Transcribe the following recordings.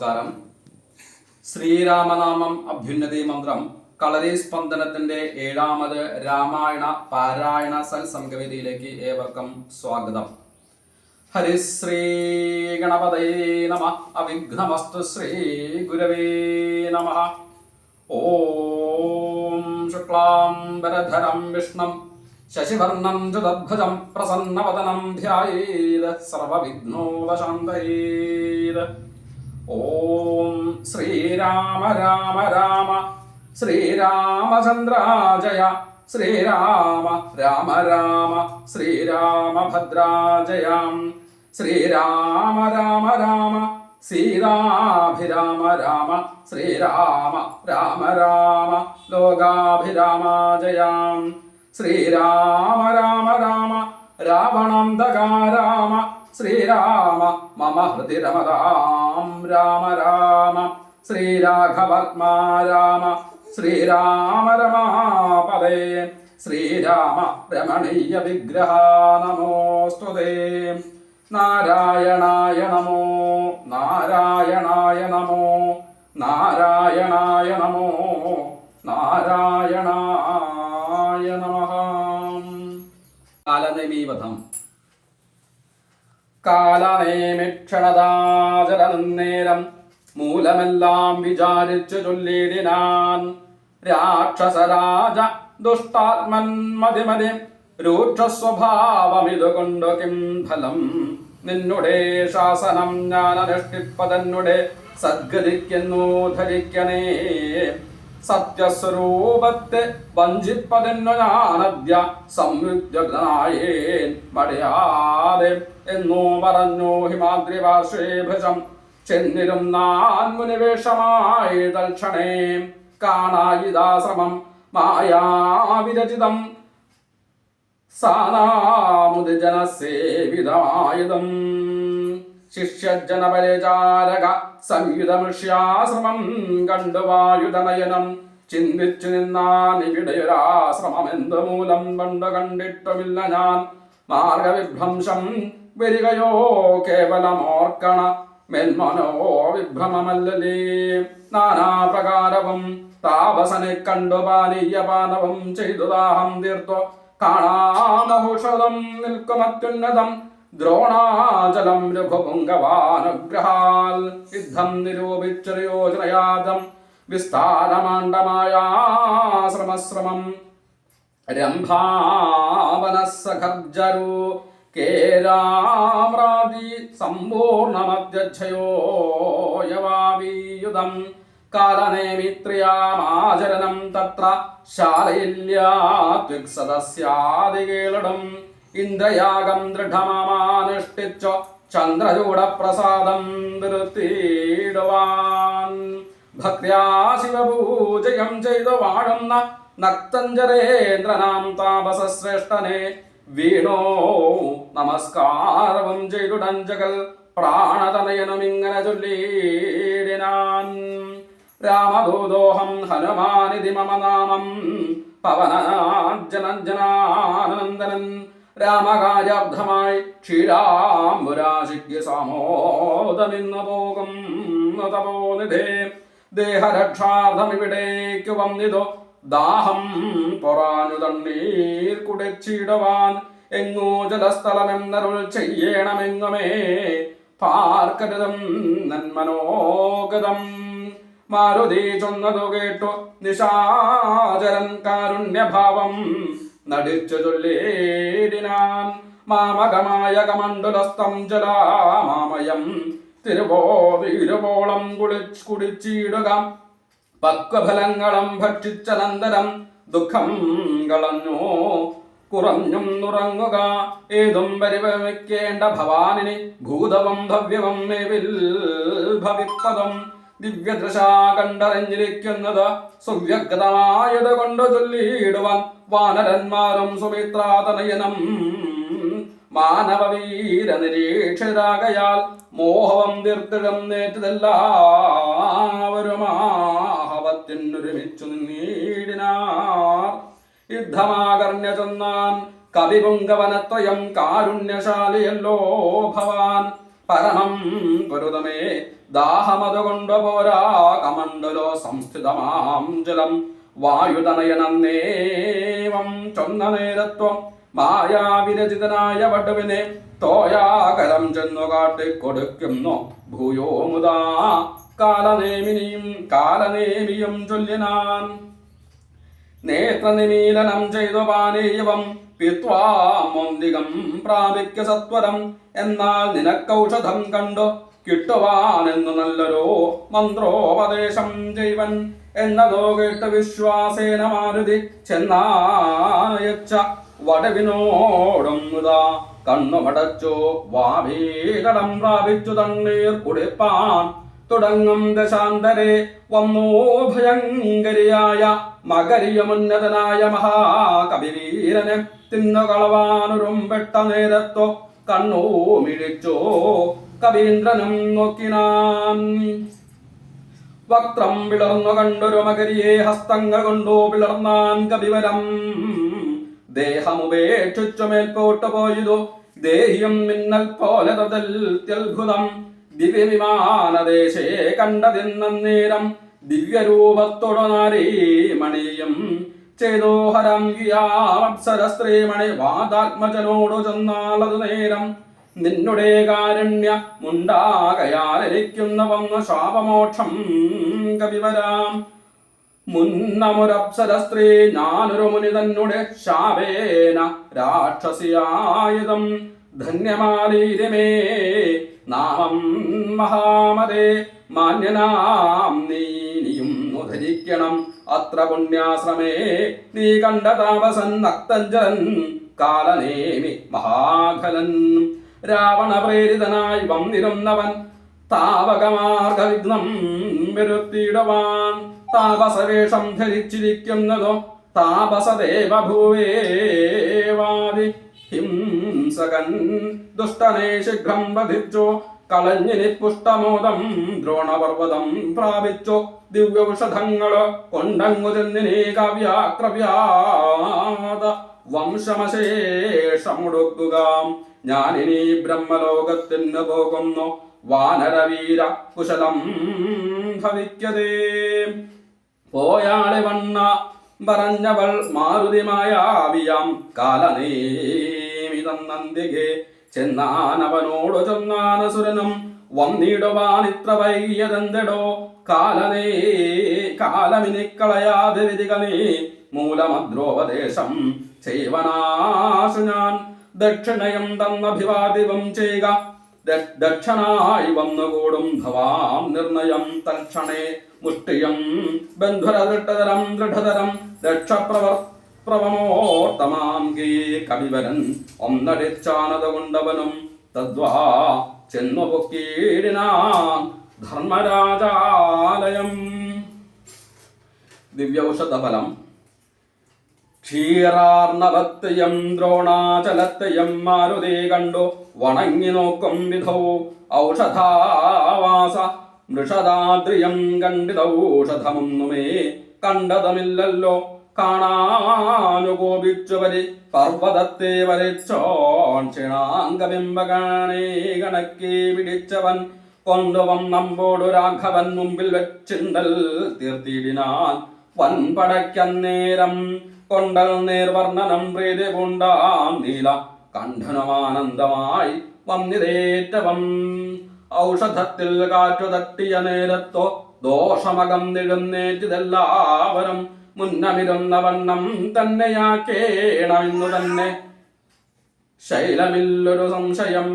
നമസ്കാരം. ശ്രീരാമനാമം അഭ്യുന്നതി മന്ത്രം കളരി സ്പന്ദനത്തിന്റെ ഏഴാമത് രാമായണ പാരായണ സൽസംഗവേദിയിലേക്ക് ഏവർക്കും സ്വാഗതം. ഹരിശ്രീ ഗണപതയേ നമ. അവിഘ്നമസ്തു ശ്രീ ഗുരവേ നമ. ഓം ശുക്ലാംബരധരം വിഷ്ണം ശശിവർണം ചതുർഭുജം പ്രസന്നവദനം ധ്യായേത് സർവവിഘ്നോപശാന്തയേത്. ഓം ശ്രീരാമ രാമ രാമ ശ്രീരാമചന്ദ്രാജയ ശ്രീരാമ രാമ രാമ ശ്രീരാമഭദ്രാജയാം ശ്രീരാമ രാമ രാമ സീതാഭിരാമ രാമ ശ്രീരാമ രാമ രാമ ലോകാഭിരാമാജയാം ശ്രീരാമ രാമ രാമ രാവണന്തകാരാമ ശ്രീരാമ മമ ഹൃതി രമതാം രാമ രാമ ശ്രീരാഘവത്മാ രാമ ശ്രീരാമ രമാപദേ ശ്രീരാമ രമണീയ വിഗ്രഹ നമോസ്തുതേ. നാരായണായ നമോ നാരായണായ നമോ നാരായണായ നമോ നാരായണായ നമഃ. കാലനമീവധം കാലനേമിക്ഷണതാചരന്നേരം മൂലമെല്ലാം വിചാരിച്ചു ചൊല്ലിടിനാൻ രാക്ഷസരാജ ദുഷ്ടാത്മൻ മതിമതി രൂക്ഷസ്വഭാവമിതുകൊണ്ടു കിം ഫലം? നിന്നുടെ ശാസനം ഞാൻ അനുഷ്ഠിപ്പതെന്നുടെ സദ്ഗതിക്കുന്നു ധരിക്കണേ. സത്യസ്വരൂപത്തെ വഞ്ചിപ്പതെന്നു ഞാനദ്യ സംയുക്തനായേൻ മടയാതെ എന്നോ പറഞ്ഞു ഹിമാദ്രി ചെന്നിരും നാൻ മുനിവേഷമായി തൽക്ഷണേ കാണായിദാശ്രമം മായാവിരചിതം. സാനാമുദജനസേവിതമായുധം ശിഷ്യജനപരിചാരക സംയുതമൃഷ്യാശ്രമം കണ്ടുവായുധനയനം ചിന്തിച്ചു നിന്നാൻ ഇവിടെയൊരാശ്രമം എന്ത് മൂലം കണ്ടു കണ്ടിട്ടുമില്ല ഞാൻ. മാർഗവിഭ്രംശം വരികയോ കേവലമോർക്കണ മെന്മനോ വിഭ്രമമല്ലേ നാനാപ്രകാരവും താപസനെ കണ്ടു പാനീയപാനവും ചെയ്തു ദാഹം തീർത്തു. കാണാമഹുഷതം നിൽക്കുമത്യുന്നതം ദ്രോണാചലം രഘുപുങ്കവാനുഗ്രഹാൽ യുദ്ധം നിരൂപിച്ചൊരു യോജനയാദം വിസ്താരമാണ്ഡമായാശ്രമശ്രമം രംഭാവനസഖർജരു കേരാമ്രാതി സമ്പൂർണമധ്യക്ഷയോയവാവീയുധം കാലനേമിത്രിയാമാചരണം തത്ര ശാലയില്യാത്വിക്സദസ്യാദികേളടം ഇന്ദ്രയാഗം ദൃഢമാനുഷ്ഠിച്ചു ചന്ദ്രചൂടപ്രസാദം നിർത്തിയിടുവാൻ. ഭക്യാ ശിവപൂജയം ചെയ്തു വാഴുന്ന നക്തഞ്ചരേന്ദ്രനാം താപസശ്രേഷ്ഠനെ വീണോ? നമസ്കാരവും ചെയ്തുടഞ്ചകൽ പ്രാണതനയനുമിങ്ങനെ ചൊല്ലിയിടിനാൻ. രാമദൂതോഹം ഹനുമാനിധി മമ നാമം രാമകാര്യാബ്ധമായി ക്ഷീരാംബുരാശിക്ക് സമോദമിന്ന് പോകും തപോനിധേ ദേഹരക്ഷാർത്ഥമിവിടേക്ക് വന്നിതോ. ദാഹം പൊറാഞ്ഞു തണ്ണീർ കുടച്ചിടുവാൻ. എങ്ങോ ജലസ്ഥലമെന്നരുൾ ചെയ്യണമെങ്ങുമേ. പാർക്കരുതം നന്മനോഗതം. മാരുതി ചൊന്നതു കേട്ടു നിശാചരൻ കാരുണ്യഭാവം. നടിച്ചു ചൊല്ലേടിനാം മാമകമായ കമണ്ഡലസ്തം ജലാമാമയം. തിരുവോ വീരുവോളം കുളിച്ച് കുടിച്ചിടുക. പക്വഫലങ്ങളും ഭക്ഷിച്ചനന്തരം ദുഃഖം കളഞ്ഞു. കുറഞ്ഞും നുറങ്ങുക. ഏതും പരിഭവിക്കേണ്ട ഭവാനിനി. ഭൂതവും ഭവ്യവും മേവിൽ ഭവിപ്പതും ദിവ്യദൃശ കണ്ടറിഞ്ഞിരിക്കുന്നത് സുവ്യക്തമായത് കൊണ്ട് ചൊല്ലിയിടുവാൻ വാനരന്മാരും സുമിത്രാതനയനം മാനവവീര നിരീക്ഷരാകയാൽ മോഹവം തീർത്തിടം നേറ്റതെല്ലാവരും ആഹവത്തിനൊരുമിച്ചു നീടിനാർ യുദ്ധമാകർണ്യ ചെന്നാൻ കവിപുങ്കവനത്രയം കാരുണ്യശാലിയല്ലോ ഭവാൻ പരമം പുരുതമേ. ദാഹമതുകൊണ്ടു പോരാ കമണ്ഡലോ സംസ്ഥിതമാം ജലം. വായുതനയനന്നേവം ചൊന്ന നേരത്വം മായാവിരചിതനായ വടുവിനെ തോയാകരം ചെന്നു കാട്ടിക്കൊടുക്കുന്നു ഭൂയോ മുതാ. കാലനേമിനിയും കാലനേമിയും ചൊല്ലിനാൻ. നേത്രനിമീലനം ചെയ്തു പാനീയവം പിത്വാമൊന്തികം പ്രാപിക്ക സത്വരം. എന്നാൽ നിനക്കൗഷധം കണ്ടു? കിട്ടുവാനെന്നു നല്ലൊരു മന്ത്രോപദേശം ചെയ്വൻ. എന്നതോ കേട്ട് വിശ്വാസേന മാരുതി ചെന്നായച്ച വടവിനോടും കണ്ണുമടച്ചു വാഭീകടം പ്രാപിച്ചു തണ്ണീർ കുടിപ്പാൻ. തുടങ്ങും ദശാന്തരെ വന്നോ ഭയങ്കരിയായ മകരിയമുന്നതനായ മഹാകവിവീരനെ. തിന്നുകളവാനൊരുമ്പെട്ട നേരത്തോ കണ്ണോ മിഴിച്ചോ കവീന്ദ്രനും നോക്കിനാൻ. വക്രം വിളർന്നു കണ്ടൊരു മകരിയെ ഹസ്തങ്ങൾ കൊണ്ടോ വിളർന്നാൻ കവിവരം. ദേഹമുപേക്ഷിച്ചു മേൽപോട്ടു പോയതു ദേഹിയും മിന്നൽ പോലെ തദൽത്യത്ഭുതം ദിവ്യവിമാനദേശേ കണ്ടതിന്നേരം നാരേ നാരീമണിയും ചേതോഹരം അപ്സര സ്ത്രീമണി വാതാത്മജനോടു ചെന്നാളതു നേരം. നിന്നുടെ കാരുണ്യ മുണ്ടാകയാലിരിക്കുന്ന വന്ന് ശാപമോക്ഷം കവിവരാം. മുന്നമുരപ്സര സ്ത്രീ ഞാനൊരു മുനി ശാപേന രാക്ഷസിയായുധം ധന്യമാലീരമേ നാമം മഹാമതേ. മാന്യനാം നീനിയും ഉദ്ധരിക്കണം അത്ര പുണ്യാശ്രമേ നീ കണ്ട താമസൻ നക്തഞ്ജലൻ കാലനേമി മഹാഖലൻ. രാവണ പ്രേരിതനായി വന്നിരുന്നവൻ താവകമാർഗവിഘ്നം വരുത്തിയിടുവാൻ താപസവേഷം ധരിച്ചിരിക്കുന്നതോ? താപസദേവ ഭൂവേവാദി ഹിംസകൻ ദുഷ്ടനെ ശീഘ്രം വധിച്ചു കളഞ്ഞിനി പുഷ്ടമോദം ദ്രോണപർവതം പ്രാപിച്ചു. ദിവ്യൌഷധങ്ങൾ കൊണ്ടങ്ങു ചെന്നിനി കവ്യാക്രവ്യാത. വംശമശേഷമുടുക്കുക. ഞാനിനി ബ്രഹ്മലോകത്തിന് പോകുന്നു. വാനരവീര കുശലം ഭവിക്കതേ. പോയാളെ വണ്ണ പറഞ്ഞവൾ മാരുതിമായാവിയാം കാലനേമിതം നന്ദികെ ചെന്നാനവനോടു ചെന്നാനസുരനും വന്നിടുവാൻ ഇത്ര വൈകിയതെന്തെടോ? കാലനേ കാലമിനിക്കളയാതെ വിധികളേ മൂലമദ്രോപദേശം ചെയ്വനാശു ഞാൻ ദക്ഷിണയം തന്നഭിവാദിവം ചെയ്യുക. ദക്ഷനായി വന്നുകൂടും ഭവാം നിർണയം തൽക്ഷണേ മുഷ്ടിയം. ബന്ധുരദൃഷ്ടതരം ദൃഢതരം രക്ഷപ്രവർ പ്രവമോത്തമാം ഗീ കവിവരൻ. ഒന്നടിച്ചാനത കൊണ്ടവനും തദ്വാ ചെന്നു പൊക്കീടിനാൻ ധർമ്മരാജാലയം. ദിവ്യൌഷധഫലം. ക്ഷീരാർണവത്തെയും ദ്രോണാചലത്തെയും മാരുതി കണ്ടു. വണങ്ങി നോക്കും വിധൗ. ഔഷധാവാസ മൃഷദാദ്രിയം കണ്ടിതൗഷധമൊന്നുമേ കണ്ടതുമില്ലല്ലോ. കാണാനുകോപിച്ചു വരി പർവതത്തെ വരച്ചോൺ ക്ഷീണാംഗബിംബഗണേ കണക്കി പിടിച്ചവൻ. നമ്പോടു രാഘവൻ മുമ്പിൽ വെച്ചിണ്ടൽ തീർത്തിയിടിനാൻ വൻപടയ്ക്കന്നേരം കൊണ്ടൽ നേർവർണനം പ്രീതി കൊണ്ടാം നീല. കണ്ഠനമാനന്ദമായി വന്നിതേറ്റവം. ഔഷധത്തിൽ കാറ്റു തട്ടിയ നേരത്തോ ദോഷമകം നിഴുന്നേറ്റിതെല്ലാവരും മുന്നമിരുന്ന വണ്ണം തന്നെയാക്കേണമെന്നു തന്നെ. ശൈലമില്ലൊരു സംശയം.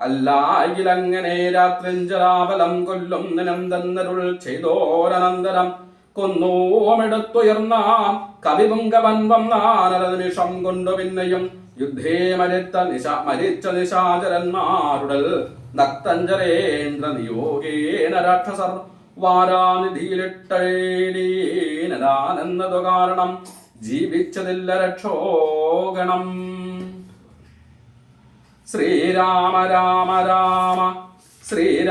അല്ലായിലങ്ങനെ രാത്രിഞ്ചലാബലം കൊല്ലും നിനന്തന്നരുൾ ചെയ്തോരനന്തരം കൊന്നോമെടുത്തുയർന്ന കവിപുങ്കവൻവം വന്നാനര നിമിഷം കൊണ്ടു പിന്നെയും. യുദ്ധേ മരിത്ത നിശ മരിച്ച നിശാചരന്മാരുടെ നക്തഞ്ചരേന്ദ്ര നിയോഗേന രാക്ഷസർ വാരാനിധിയിലിട്ടേടീനതാനെന്നതു കാരണം ജീവിച്ചതില്ല രക്ഷോഗണം. ശ്രീരാമ രാമ രാമ ശ്രീരാമഭദ്രാജയ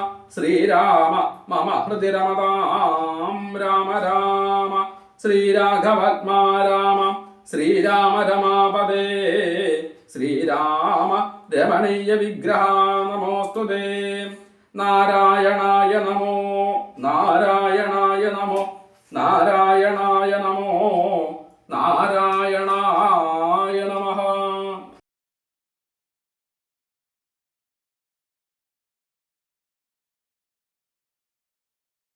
ശ്രീരാമ മമ ഹൃദി രമതാം രാമ രാമ ശ്രീരാഘവത്മാ രാമ ശ്രീരാമ രമാപദേ ശ്രീരാമ രമണീയ വിഗ്രഹ നമോസ്തു നാരായണായ നമോ നാരായണായ നമോ നാരായണ